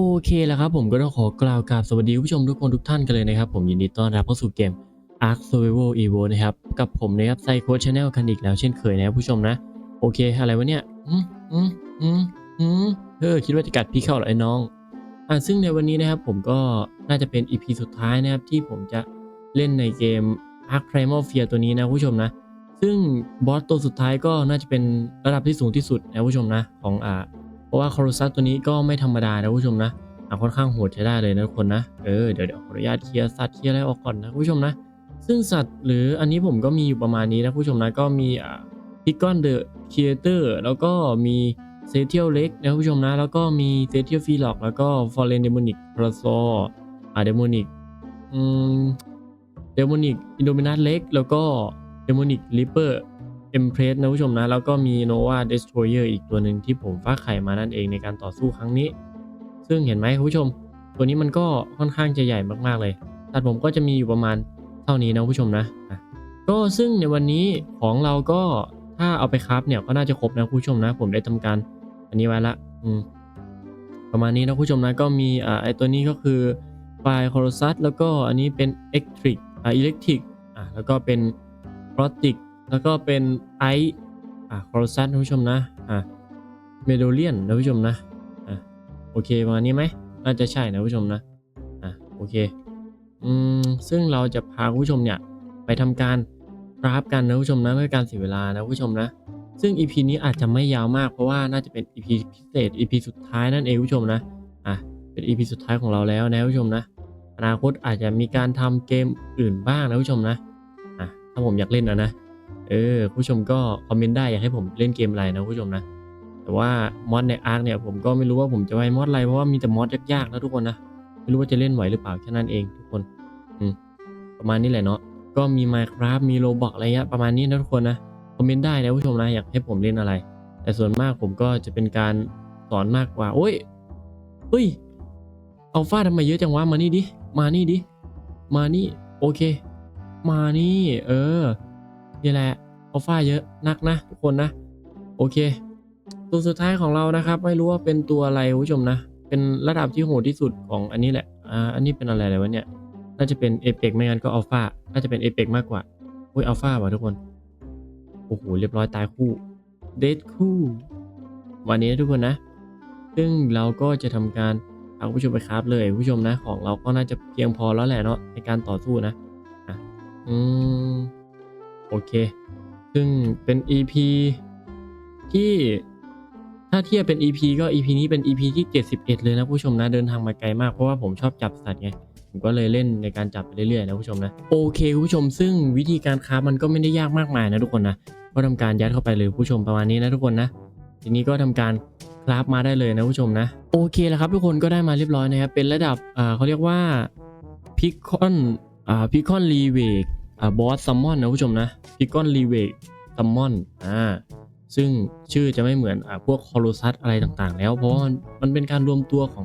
โอเคแล้วครับผมก็ต้องขอกล่าวกราบสวัสดีผู้ชมทุกคนทุกท่านกันเลยนะครับผมยินดีต้อนรับเข้าสู่เกม Ark Survival Evo นะครับ กับผมนะครับไซโคชแนลกันอีกแล้วเช่นเคยนะครับผู้ชมนะ โอเคอะไรวะเนี่ยอืมอืมอืมอืมเออคิดว่าจะกัดพี่เข้าหรอไอ้น้องอ่าซึ่งในวันนี้นะครับผมก็น่าจะเป็น EP สุดท้ายนะครับที่ผมจะเล่นในเกม Ark Primal Fear ตัวนี้นะผู้ชมนะ ซึ่งบอสตัวสุดท้ายก็น่าจะเป็นระดับที่สูงที่สุดนะผู้ชมนะของอ่า เพราะว่าคอรุซัสตัวนี้ก็ไม่ธรรมดานะผู้ชมนะค่อนข้างโหดใช้ได้เลยนะทุกคนนะ เออเดี๋ยวเดี๋ยวขออนุญาตเคลียร์สัตว์เคลียร์อะไรออกก่อนนะผู้ชมนะ ซึ่งสัตว์หรืออันนี้ผมก็มีอยู่ประมาณนี้นะผู้ชมนะก็มีอ่าพิกอนเดอะครีเอเตอร์แล้วก็มีเซเทียลเล็กนะผู้ชมนะ แล้วก็มีเซเทียลฟีล็อกแล้วก็ฟอร์เรนเดมอนิกพลาโซอ่าเดมอนิกอืมเดมอนิกอินโดมินัสเล็กแล้วก็เดมอนิกลิปเปอร์ เอ็มเพรสนะผู้ชมนะ แล้วก็มี Nova Destroyer อีกตัวหนึ่งที่ผมฟ้าไข่มานั่นเองในการต่อสู้ครั้งนี้ ซึ่งเห็นไหมคุณผู้ชม ตัวนี้มันก็ค่อนข้างจะใหญ่มากๆเลยแต่ผมก็จะมีอยู่ประมาณเท่านี้นะผู้ชมนะก็ซึ่งในวันนี้ของเราก็ถ้าเอาไปคราฟเนี่ยก็น่าจะครบนะผู้ชมนะ ผมได้ทำการอันนี้ไว้ละอืมประมาณนี้นะผู้ชมนะก็มีอ่าไอตัวนี้ก็คือไฟคอร์ซัสแล้วก็อันนี้เป็นเอ็กทริกอ่าอิเล็กทริกอ่าแล้วก็เป็นโปรติก แล้วก็เป็นไออ่าคอร์ซัสนผู้ชมนะอ่าเมโดเลียนนะผู้ชมนะอ่าโอเคประมาณนี้ไหมน่าจะใช่นะผู้ชมนะอ่าโอเคอืมซึ่งเราจะพาคุณผู้ชมเนี่ยไปทำการกราฟกันนะผู้ชมนะเพื่อการเสียเวลานะผู้ชมนะ ซึ่ง EP นี้อาจจะไม่ยาวมากเพราะว่าน่าจะเป็น EP พิเศษ EP สุดท้ายนั่นเองผู้ชมนะอะเป็น EP สุดท้ายของเราแล้วนะผู้ชมนะอนาคตอาจจะมีการทำเกมอื่นบ้างนะผู้ชมนะอะถ้าผมอยากเล่นนะนะ เออผู้ชมก็คอมเมนต์ได้อยากให้ผมเล่นเกมอะไรนะผู้ชมนะ แต่ว่ามอดในอาร์คเนี่ยผมก็ไม่รู้ว่าผมจะไว้มอดอะไรเพราะว่ามีแต่มอดยากๆนะทุกคนนะไม่รู้ว่าจะเล่นไหวหรือเปล่าแค่นั้นเองทุกคนอืมประมาณนี้แหละเนาะก็มี Minecraft มีโ o บอกอะไรเงี้ยประมาณนี้นะทุกคนนะคอมเมนต์ได้นะผู้ชมนะอยากให้ผมเล่นอะไร แต่ส่วนมากผมก็จะเป็นการสอนมากกว่าโอ้ยเฮ้ยอัลฟาทำไมเยอะจังวะมานี่ดิมานี่ดิมานี่โอเค มานี่ เออ นี่แหละอัลฟาเยอะนักนะทุกคนนะ โอเค ตัวสุดท้ายของเรานะครับ ไม่รู้ว่าเป็นตัวอะไรคุณผู้ชมนะ เป็นระดับที่โหดที่สุดของอันนี้แหละอ่าอันนี้เป็นอะไรเลยวะเนี่ยน่าจะเป็นเอเปกไม่งั้นก็อัลฟาน่าจะเป็นเอเปกมากกว่าอุ้ยอัลฟาว่ะทุกคนโอ้โหเรียบร้อยตายคู่เดทคู่ วันนี้นะทุกคนนะ ซึ่งเราก็จะทำการเอาผู้ชมไปคราฟเลยคุณผู้ชมนะของเราก็น่าจะเพียงพอแล้วแหละเนาะในการต่อสู้นะอะอืม โอเค ซึ่งเป็น EP ที่ถ้าเทียบเป็น EP ก็ EP นี้เป็น EP ที่ 71 เลยนะผู้ชมนะ เดินทางมาไกลมากเพราะว่าผมชอบจับสัตว์ไง ผมก็เลยเล่นในการจับไปเรื่อยๆนะผู้ชมนะ โอเคผู้ชมซึ่งวิธีการค้ามันก็ไม่ได้ยากมากมายนะทุกคนนะ ก็ทำการยัดเข้าไปเลยผู้ชมประมาณนี้นะทุกคนนะ ทีนี้ก็ทำการคราฟมาได้เลยนะผู้ชมนะ โอเคแล้วครับทุกคนก็ได้มาเรียบร้อยนะครับเป็นระดับอ่าเขาเรียกว่าพิคอนอ่าพิคอนรีเวก บอสซัมมอนนะผู้ชมนะพิคอนรีเวกซัมมอนอ่าซึ่งชื่อจะไม่เหมือนอ่าพวกคอรูซัสอะไรต่างๆ แล้วเพราะว่ามันเป็นการรวมตัวของ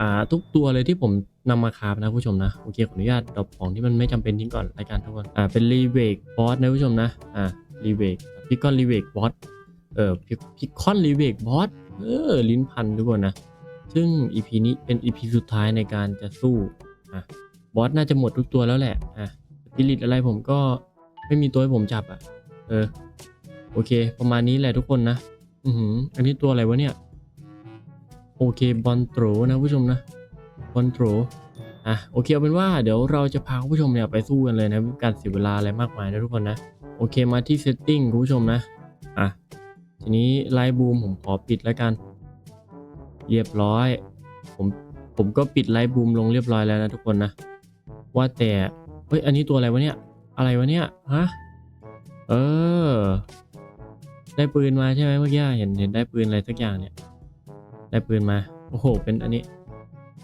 อ่าทุกตัวเลยที่ผมนำมาคาฟนะผู้ชมนะโอเคขออนุญาตดรอปของที่มันไม่จำเป็นทิ้งก่อนรายการทุกคนอ่าเป็นรีเวกบอสนะผู้ชมนะอ่ารีเวกพิกอนรีเวกบอสเอ่อพิคอนรีเวกบอสเออลิ้นพันทุกคนนะซึ่ง EP นี้เป็น EP สุดท้ายในการจะสู้อะบอสน่าจะหมดทุกตัวแล้วแหละอะ สปิริตอะไรผมก็ไม่มีตัวให้ผมจับอะ เออ โอเค ประมาณนี้แหละทุกคนนะ อือหือ อันนี้ตัวอะไรวะเนี่ย โอเคบอลโตรนะผู้ชมนะบอลโตรอะ โอเคเอาเป็นว่าเดี๋ยวเราจะพาผู้ชมเนี่ยไปสู้กันเลยนะการเสียเวลาอะไรมากมายนะทุกคนนะ โอเคมาที่ setting คุณผู้ชมนะ อะ ทีนี้ไลท์บูมผมขอปิดแล้วกัน เรียบร้อย ผมผมก็ปิดไลท์บูมลงเรียบร้อยแล้วนะทุกคนนะ ว่าแต่ เฮ้ย อันนี้ตัวอะไรวะเนี่ย อะไรวะเนี่ย ฮะ เออ ได้ปืนมาใช่ไหมเมื่อกี้ เห็น เห็นได้ปืนอะไรสักอย่างเนี่ย ได้ปืนมา โอ้โห เป็นอันนี้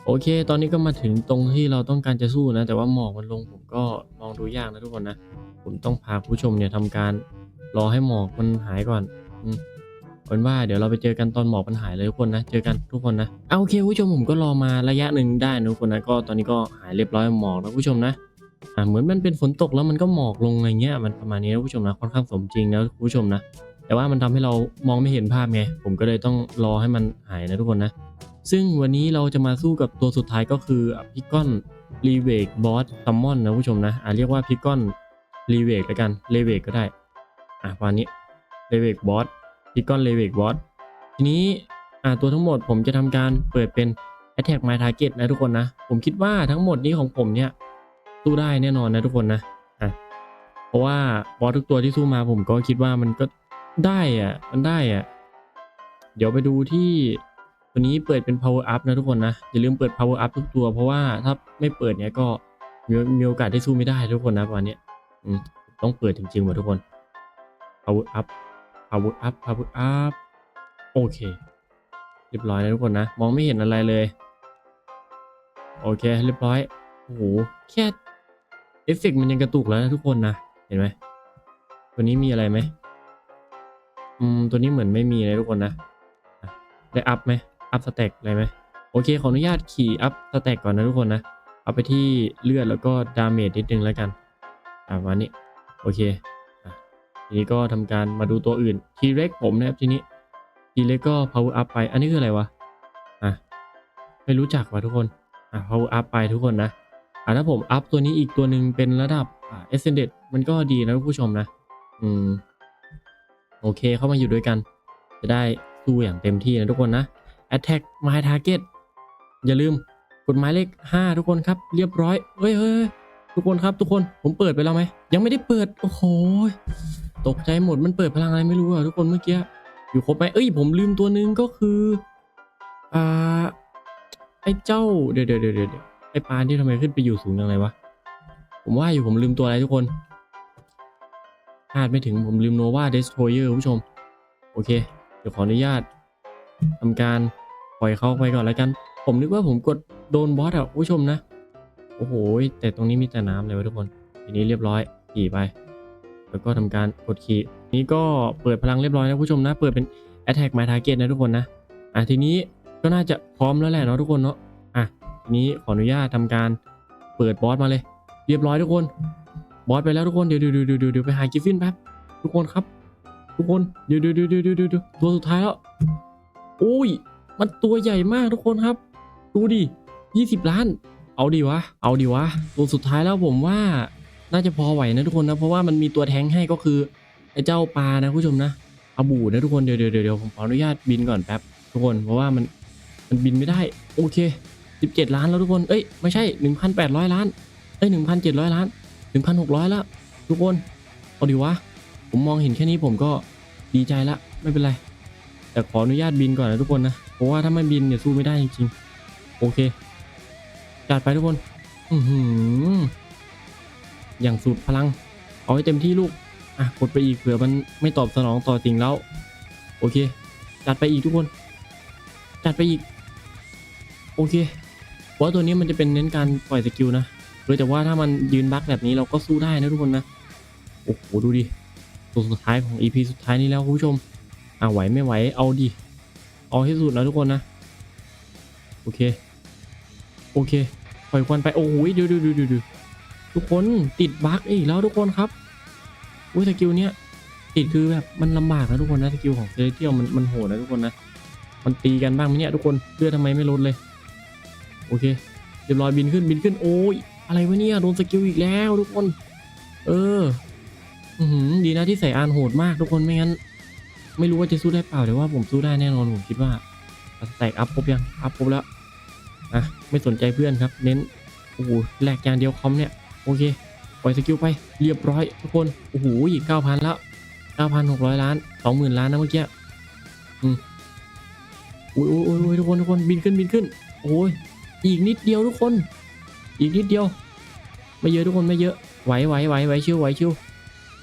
โอเค ตอนนี้ก็มาถึงตรงที่เราต้องการจะสู้นะ แต่ว่าหมอกมันลงผมก็มองดูยากนะทุกคนนะ ผมต้องพาผู้ชมเนี่ยทำการรอให้หมอกมันหายก่อนอืมเอาเป็นว่าเดี๋ยวเราไปเจอกันตอนหมอกมันหายเลยทุกคนนะ เจอกันทุกคนนะเอาโอเคผู้ชมผมก็รอมาระยะหนึ่งได้นะทุกคนนะ ก็ตอนนี้ก็หายเรียบร้อยหมอกนะผู้ชมนะ อ่าเหมือนมันเป็นฝนตกแล้วมันก็หมอกลงอะไรเงี้ยมันประมาณนี้นะผู้ชมนะค่อนข้างสมจริงนะผู้ชมนะ แต่ว่ามันทำให้เรามองไม่เห็นภาพไงผมก็เลยต้องรอให้มันหายนะทุกคนนะ ซึ่งวันนี้เราจะมาสู้กับตัวสุดท้ายก็คือพิกอนรีเวกบอสซัมมอนนะผู้ชมนะอ่าเรียกว่าพิกอนรีเวกแล้วกันเลเวกก็ได้อะประมาณนี้เลเวกบอสพิกอนเลเวกบอสทีนี้อ่าตัวทั้งหมดผมจะทำการเปิดเป็น Attack My Target นะทุกคนนะ ผมคิดว่าทั้งหมดนี้ของผมเนี่ย สู้ได้แน่นอนนะทุกคนนะอะเพราะว่าบอสทุกตัวที่สู้มาผมก็คิดว่ามันก็ได้อะ มันได้อะ เดี๋ยวไปดูที่ตัวนี้เปิดเป็น power up นะทุกคนนะอย่าลืมเปิด power up ทุกตัว เพราะว่าถ้าไม่เปิดเนี้ยก็มีมีโอกาสที่สู้ไม่ได้ทุกคนนะประมาณเนี้ต้องเปิดจริงๆว่ะทุกคน power up power up power up โอเค เรียบร้อยนะทุกคนนะ มองไม่เห็นอะไรเลย โอเค เรียบร้อย โอ้โห แค่ เอฟเฟกต์มันยังกระตุกแล้วนะทุกคนนะ เห็นไหมตัวนี้มีอะไรไหมอืมตัวนี้เหมือนไม่มีเลยทุกคนนะได้อัพไหมอัพสเต็กอะไรไหมโอเคขออนุญาตขี่อัพสเต็กก่อนนะทุกคนนะ เอาไปที่เลือดแล้วก็ดาเมจนิดนึงแล้วกันอ่าวันนี้โอเคอทีนี้ก็ทำการมาดูตัวอื่นทีเร็กผมนะครับทีนี้ทีเล็กก็ power up ไป อันนี้คืออะไรวะอะไม่รู้จักว่ะทุกคนอะ power up ไปทุกคนนะ อะถ้าผมอัพตัวนี้อีกตัวหนึ่งเป็นระดับอ่า ascended มันก็ดีนะผู้ชมนะ อืม โอเคเข้ามาอยู่ด้วยกัน จะได้สู้อย่างเต็มที่นะทุกคนนะ attack my target อย่าลืมกดหมายเลข 5 ทุกคนครับ เรียบร้อยเฮ้ยเฮ้ยทุกคนครับทุกคนผมเปิดไปแล้วไหม ยังไม่ได้เปิด โอ้โห ตกใจหมดมันเปิดพลังอะไรไม่รู้อะทุกคนเมื่อกี้ อยู่ครบไหมเอ้ยผมลืมตัวหนึ่งก็คือ อ่า ไอ้เจ้า เดี๋ยวเดี๋ยวเดี๋ยว ไอ้ปลาที่ทำไมขึ้นไปอยู่สูงยังไงวะ ผมว่าอยู่ผมลืมตัวอะไรทุกคนคาดไม่ถึงผมลืมโนวาเดสโทเยอร์ผู้ชม โอเค เดี๋ยวขออนุญาตทำการปล่อยเขาไปก่อนแล้วกัน ผมนึกว่าผมกดโดนบอสอะผู้ชมนะ โอ้โห แต่ตรงนี้มีแต่น้ำเลยวะทุกคน ทีนี้เรียบร้อยขี่ไป แล้วก็ทำการกดขี่ นี้ก็เปิดพลังเรียบร้อยนะผู้ชมนะ เปิดเป็น attack my target นะทุกคนนะ อะทีนี้ก็น่าจะพร้อมแล้วแหละเนาะทุกคนเนาะ นี้ขออนุญาตทำการเปิดบอสมาเลย เรียบร้อยทุกคน บอสไปแล้วทุกคน เดี๋ยวเดี๋ยวเดี๋ยวเดี๋ยวไปหากิฟฟินแป๊บทุกคนครับ ทุกคน เดี๋ยวเดี๋ยวเดี๋ยวเดี๋ยวเดี๋ยวตัวสุดท้ายแล้วโอ้ย มันตัวใหญ่มากทุกคนครับ ดูดิยี่สิบล้าน เอาดีวะ เอาดีวะ ตัวสุดท้ายแล้วผมว่าน่าจะพอไหวนะทุกคนนะ เพราะว่ามันมีตัวแท้งให้ก็คือไอ้เจ้าปลานะผู้ชมนะอาบูนะทุกคนเดี๋ยวเดี๋ยวเดี๋ยวผมขออนุญาตบินก่อนแป๊บทุกคนเพราะว่ามันมันบินไม่ได้ โอเค 17 ล้านแล้วทุกคน เอ้ยไม่ใช่ 1,800 ล้าน เอ้ย 1,700 ล้าน 1,600 แล้ว ทุกคน เอาดีวะ ผมมองเห็นแค่นี้ผมก็ดีใจละ ไม่เป็นไร แต่ขออนุญาตบินก่อนนะทุกคนนะ เพราะว่าถ้าไม่บินเนี่ยสู้ไม่ได้จริงๆ โอเค จัดไปทุกคน อือหือ อย่างสุดพลัง เอาให้เต็มที่ลูก อะ กดไปอีกเผื่อมันไม่ตอบสนองต่อสิ่งแล้ว โอเค จัดไปอีกทุกคน จัดไปอีก โอเค ว่าตัวนี้มันจะเป็นเน้นการปล่อยสกิลนะโดยแต่ว่าถ้ามันยืนบักแบบนี้เราก็สู้ได้นะทุกคนนะ โอ้โหดูดิ ตัวสุดท้ายของ EP สุดท้ายนี้แล้วคุณผู้ชมอะไหวไม่ไหวเอาดิ เอาให้สุดนะทุกคนนะ โอเค โอเค ปล่อยควันไป โอ้โหดูดูดูดูดูทุกคนติดบักอีกแล้วทุกคนครับอุ้ยสกิลเนี้ยติดคือแบบมันลำบากนะทุกคนนะสกิลของเซเลเทียลมันมันโหดนะทุกคนนะ มันตีกันบ้างไหมเนี่ยทุกคนเลือดทำไมไม่ลดเลย โอเคเรียบร้อยบินขึ้นบินขึ้นโอ้ยอะไรวะเนี่ยโดนสกิลอีกแล้วทุกคน เอออืดีนะที่ใส่อานโหดมากทุกคนไม่งั้น ไม่รู้ว่าจะสู้ได้เปล่าแต่ว่าผมสู้ได้แน่นอนผมคิดว่าแตกอัพครบยังอัพครบแล้วนะไม่สนใจเพื่อนครับ เน้นโอ้โหแหลกอย่างเดียวคอมเนี่ยโอเคปล่อยสกิลไปเรียบร้อยทุกคนโอ้โหอีกเก้าพันแล้วเก้าพันหกร้อยล้านสองหมื่นล้านนะเมื่อกี้อืมอุ้ยอุ้ยอุ้ยอุ้ยทุกคนทุกคนบินขึ้นบินขึ้นโอ้ย อีกนิดเดียวทุกคน อีกนิดเดียว ไม่เยอะทุกคนไม่เยอะไหวไหวไหวไหวชิวไหวชิว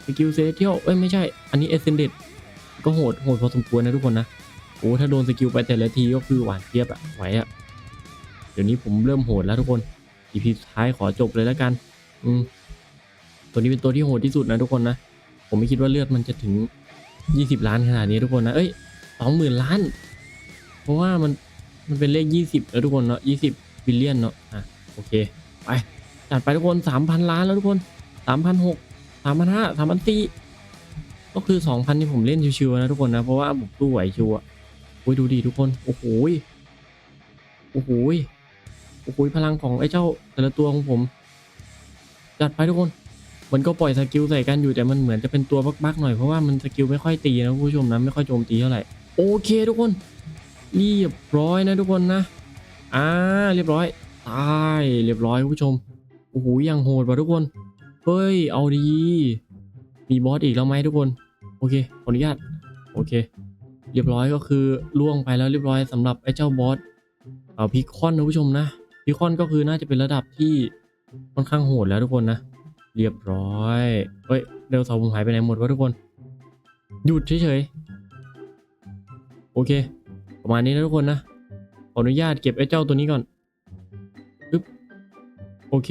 สกิลเซเทียลเอ้ยไม่ใช่ อันนี้เอเซนเดก็โหดโหดพอสมควรนะทุกคนนะโอ้ถ้าโดนสกิลไปแต่ละทีก็คือหวานเจี๊ยบอะไหวอะเดี๋ยวนี้ผมเริ่มโหดแล้วทุกคน EP สุดท้ายขอจบเลยแล้วกัน อืมตัวนี้เป็นตัวที่โหดที่สุดนะทุกคนนะผมไม่คิดว่าเลือดมันจะถึง 20 ล้านขนาดนี้ทุกคนนะเอ้ยสองหมื่นล้าน เพราะว่ามันมันเป็นเลข 20แล้วทุกคนเนาะ20 บิลเลียนเนาะอะโอเคไปจัดไปทุกคน 3,000 ล้านแล้วทุกคน 3,600 3,500 3,400ก็คือ 2,000 ที่ผมเล่นชิวๆนะทุกคนนะ เพราะว่าผมสู้ไหวชิวอะโอ้ยดูดิทุกคน โอ้โหโอ้โหยโอ้โหยพลังของไอ้เจ้าแต่ละตัวของผม จัดไปทุกคน มันก็ปล่อยสกิลใส่กันอยู่แต่มันเหมือนจะเป็นตัวบักๆหน่อยเพราะว่ามันสกิลไม่ค่อยตีนะคุณผู้ชมนะไม่ค่อยโจมตีเท่าไหร่โอเคทุกคนเรียบร้อยนะทุกคนนะ อ่าเรียบร้อยตายเรียบร้อยคุณผู้ชมโอ้โหยังโหดว่ะทุกคนเฮ้ยเอาดีมีบอสอีกแล้วไหมทุกคน โอเคขออนุญาตโอเค เรียบร้อยก็คือล่วงไปแล้วเรียบร้อยสำหรับไอ้เจ้าบอสเอาพิคอนนะผู้ชมนะพิคอนก็คือน่าจะเป็นระดับที่ค่อนข้างโหดแล้วทุกคนนะเรียบร้อยเฮ้ยเดลเสาผมหายไปไหนหมดวะทุกคนหยุดเฉยๆโอเค ประมาณนี้นะทุกคนนะ ขออนุญาตเก็บไอ้เจ้าตัวนี้ก่อนปึ๊บโอเค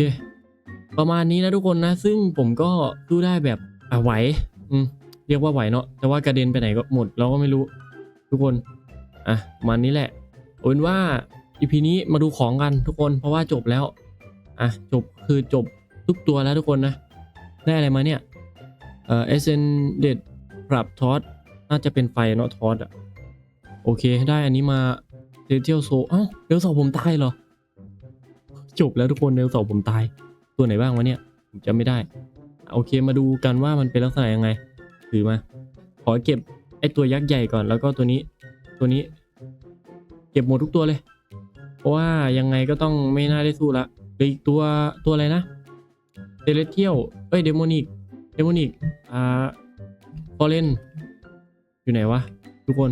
ประมาณนี้นะทุกคนนะ ซึ่งผมก็สู้ได้แบบอะไหวอืมเรียกว่าไหวเนาะแต่ว่ากระเด็นไปไหนก็หมดเราก็ไม่รู้ ทุกคนอะประมาณนี้แหละเอาเป็นว่า EP นี้มาดูของกันทุกคนเพราะว่าจบแล้วอะจบคือจบทุกตัวแล้วทุกคนนะ ได้อะไรมาเนี่ยเอ่อ Ascended ปรับทอสน่าจะเป็นไฟเนาะทอสอะโอเค ได้อันนี้มา เดลเทียลโซเอ้าเดลสองผมตายเหรอ จบแล้วทุกคนเดลสองผมตาย ตัวไหนบ้างวะเนี่ย ผมจำไม่ได้ โอเคมาดูกันว่ามันเป็นลักษณะยังไง ถือมา ขอเก็บไอตัวยักษ์ใหญ่ก่อน แล้วก็ตัวนี้ ตัวนี้ เก็บหมดทุกตัวเลย เพราะว่ายังไงก็ต้องไม่น่าได้สู้ละเหลืออีกตัวตัวอะไรนะเดลเทียลเอ้ยเดโมนิกเดโมนิกอ่าฟอร์เรนอยู่ไหนวะทุกคน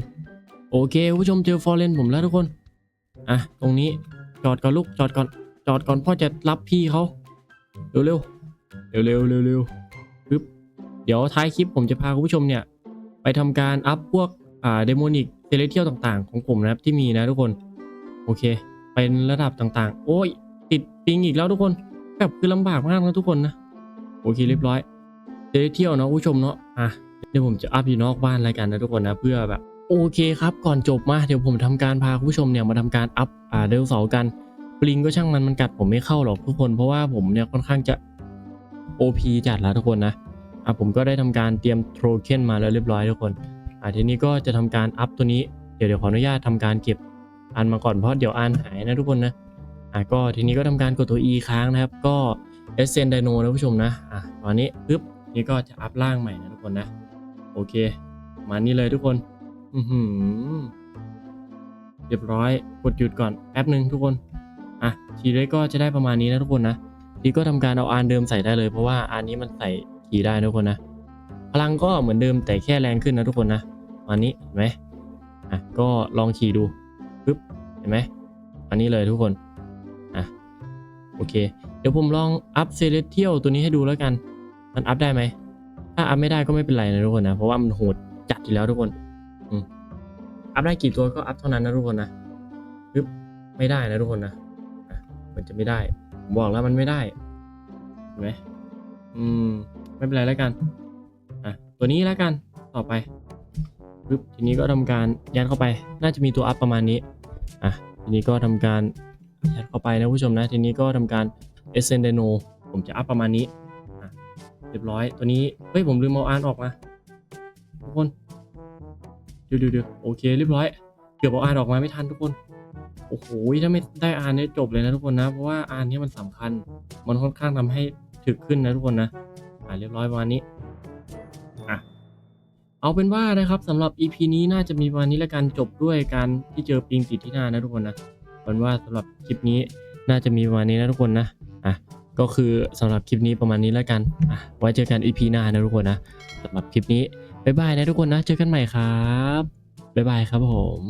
โอเคผู้ชมเจอฟอร์เรนผมแล้วทุกคน อะ ตรงนี้จอดก่อนลูกจอดก่อน จอดก่อนพ่อจะรับพี่เขาเร็วเร็วเร็วเร็วเร็วเร็วปึ๊บเดี๋ยวท้ายคลิปผมจะพาคุณผู้ชมเนี่ย ไปทำการอัพพวกอ่าเดโมนิกเทเลเทียลต่างๆ ของผมนะครับที่มีนะทุกคน โอเค เป็นระดับต่างๆ โอ้ย ติดปิงอีกแล้วทุกคนแบบคือลำบากมากนะทุกคนนะโอเคเรียบร้อยจะได้เทียวเนาะผู้ชมเนาะอะเดี๋ยวผมจะอัพอยู่นอกบ้านรายการนะทุกคนนะเพื่อแบบ โอเคครับ ก่อนจบมาเดี๋ยวผมทำการพาคุณผู้ชมเนี่ยมาทำการอัพอ่าเดลเสาร์กันปลิงก็ช่างมันมันกัดผมไม่เข้าหรอกทุกคนเพราะว่าผมเนี่ยค่อนข้างจะ OP จัดแล้วทุกคนนะอะผมก็ได้ทำการเตรียมโทรเค็นมาแล้วเรียบร้อยทุกคนอะทีนี้ก็จะทำการอัพตัวนี้เดี๋ยวเดี๋ยวขออนุญาตทำการเก็บอันมาก่อนเพราะเดี๋ยวอันหายนะทุกคนนะอะก็ทีนี้ก็ทำการกดตัว E ค้างนะครับ ก็ s อ n Dino นนะผู้ชมนะอะตอนนี้ปึ๊บนี่ก็จะอัพร่างใหม่นะทุกคนนะโอเค มานี่เลยทุกคน อือหือเรียบร้อย กดหยุดก่อนแป๊บหนึ่งทุกคน อะ ทีนี้ก็จะได้ประมาณนี้นะทุกคนนะทีก็ทำการเอาอานเดิมใส่ได้เลย เพราะว่าอันนี้มันใส่ขี่ได้ทุกคนนะ พลังก็เหมือนเดิมแต่แค่แรงขึ้นนะทุกคนนะอันนี้เห็นไหมอะ ก็ลองขี่ดูปึ๊บ เห็นไหมอันนี้เลยทุกคน อะ โอเค เดี๋ยวผมลองอัพเซเลเทียลตัวนี้ให้ดูแล้วกัน มันอัพได้ไหม ถ้าอัพไม่ได้ก็ไม่เป็นไรนะทุกคนนะ เพราะว่ามันโหดจัดอยู่แล้วทุกคน อัพได้กี่ตัวก็อัพเท่านั้นนะทุกคนนะปึ๊บไม่ได้นะทุกคนนะมันจะไม่ได้ผมบอกแล้วมันไม่ได้เห็นไหมอืม ไม่เป็นไรแล้วกัน อะ ตัวนี้แล้วกันต่อไปปึ๊บทีนี้ก็ทำการยัดเข้าไป น่าจะมีตัวอัพประมาณนี้ อะ ทีนี้ก็ทำการยัดเข้าไปนะผู้ชมนะ ทีนี้ก็ทำการ e s c e n d e n o ผมจะอัพประมาณนี้ อะ เรียบร้อย ตัวนี้ เฮ้ย ผมลืมเอาอ่านออกมาทุกคน เดี๋ยวเดี๋ยวเดี๋ยวโอเคเรียบร้อย เกือบเอาอ่านออกมาไม่ทันทุกคน โอ้โหถ้าไม่ได้อ่านเนี่ยจบเลยนะทุกคนนะ เพราะว่าอ่านนี้มันสำคัญ มันค่อนข้างทำให้ถึกขึ้นนะทุกคนนะ อ่าเรียบร้อยประมาณนี้ อะ เอาเป็นว่านะครับสำหรับ EP นี้น่าจะมีประมาณนี้แล้วกันจบด้วยการที่เจอปิงติดที่หน้านะทุกคนนะเป็นว่าสำหรับคลิปนี้น่าจะมีประมาณนี้นะทุกคนนะ อะ ก็คือสำหรับคลิปนี้ประมาณนี้แล้วกัน อะ ไว้เจอกัน EP หน้านะทุกคนนะสำหรับคลิปนี้ บ๊ายบายนะทุกคนนะ เจอกันใหม่ครับ บ๊ายบายครับผม